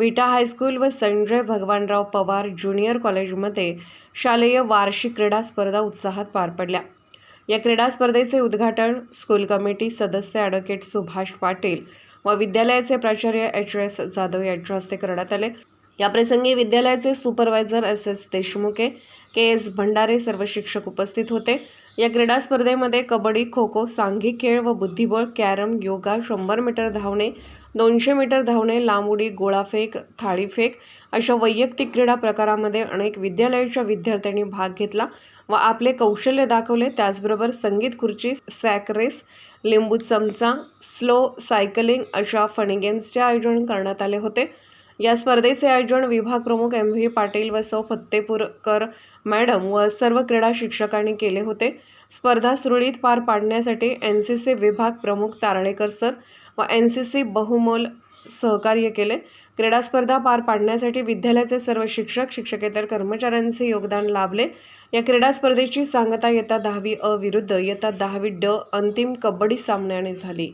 विटा हायस्कूल व संजय भगवानराव पवार ज्युनियर कॉलेजमध्ये शालेय वार्षिक क्रीडा स्पर्धा उत्साहात पार पडल्या. या क्रीडा स्पर्धेचे उद्घाटन स्कूल कमिटी सदस्य ॲडव्होकेट सुभाष पाटील व विद्यालयाचे प्राचार्य एच एस जाधव यांच्या हस्ते करण्यात आले. याप्रसंगी विद्यालयाचे supervisor S S Deshmukhe K S Bhandare सर्व शिक्षक उपस्थित होते. या क्रीडा स्पर्धेमध्ये कबड्डी खो खो सांघिक खेळ व बुद्धिबळ कॅरम योगा शंभर मीटर धावणे दोनशे मीटर धावणे लांब उडी गोळाफेक थाळीफेक अशा वैयक्तिक क्रीडा प्रकारामध्ये अनेक विद्यालयाच्या विद्यार्थ्यांनी भाग घेतला व आपले कौशल्य दाखवले. त्याचबरोबर संगीत खुर्ची सॅक रेस लिंबू चमचा स्लो सायकलिंग अशा फनी गेम्सचे आयोजन करण्यात आले होते. या स्पर्धेचे आयोजन विभाग प्रमुख एम व्ही पाटील व सौ फत्तेपूरकर मॅडम व सर्व क्रीडा शिक्षकांनी केले होते. स्पर्धा सुरळीत पार पाडण्यासाठी एन सी सी विभाग प्रमुख तारणेकर सर व एन सी सी बहुमोल सहकार्य केले. क्रीडा स्पर्धा पार पाडण्यासाठी विद्यालयाचे सर्व शिक्षक शिक्षकेतर कर्मचाऱ्यांचे योगदान लाभले. या क्रीडा स्पर्धेची सांगता येता दहावी अ विरुद्ध येता दहावी ड अंतिम कबड्डी सामन्याने झाली.